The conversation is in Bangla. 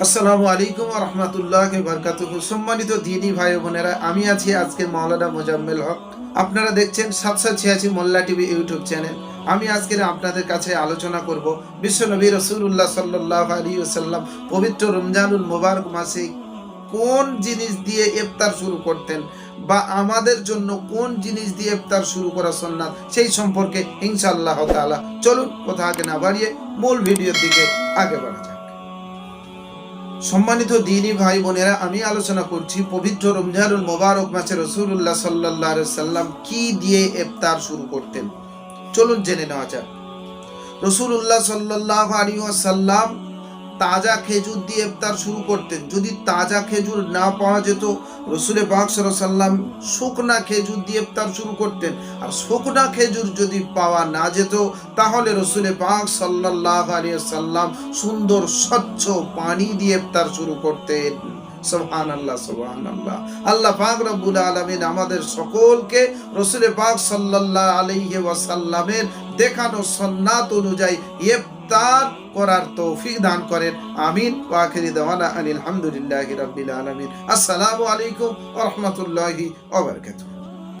আসসালামু আলাইকুম রহমতুল্লাহ বরকাত সম্মানিত দিনী ভাই বোনেরা, আমি আছি আজকে মাওলানা মোজাম্মেল হক। আপনারা দেখছেন সাতশো ছিয়াশি মোল্লা টিভি ইউটিউব চ্যানেল। আমি আজকে আপনাদের কাছে আলোচনা করব বিশ্বনবী রসুল্লাহ সাল্লাহ আলী সাল্লাম পবিত্র রমজানুল মোবারক মাসে কোন জিনিস দিয়ে ইফতার শুরু করতেন বা আমাদের জন্য কোন জিনিস দিয়ে ইফতার শুরু করা সন্ন্যাত সেই সম্পর্কে ইনশাআল্লাহ তাআলা। চলুন কথা আগে না বাড়িয়ে মূল ভিডিওর দিকে আগে বাড়া সম্মানিত দিনী ভাই বোনেরা, আমি আলোচনা করছি পবিত্র রমজানুল মোবারক মাসে রসুল্লাহ সাল্লাহ সাল্লাম কি দিয়ে এফতার শুরু করতেন? চলুন জেনে নেওয়া যাক। রসুল্লাহ সাল্লাহ আলী সাল্লাম তাজা খেজুর দিয়ে ইফতার শুরু করতেন। যদি তাজা খেজুর না পাওয়া যেত রসুলে পাক সাল্লাম শুকনা খেজুর দিয়ে ইফতার শুরু করতেন। আর শুকনা খেজুর যদি পাওয়া না যেত, তাহলে রসুলে পাক সাল্লাহ আলী সাল্লাম সুন্দর, স্বচ্ছ পানি দিয়ে ইফতার শুরু করতেন। আল্লাহ আল্লাহ আল্লাহ আমাদের সকলকে ওয়াসাল্লামের দেখানো সন্ন্যাত অনুযায়ী ইফতার করার তৌফিক দান করেন। আমিন। ওয়াখিরি দেওয়ানা আনিল হামদুলিল্লাহি রবিল আলমিন। আসসালামু আলাইকুম রাহমাতুল্লাহি ওয়া বারাকাতুহু।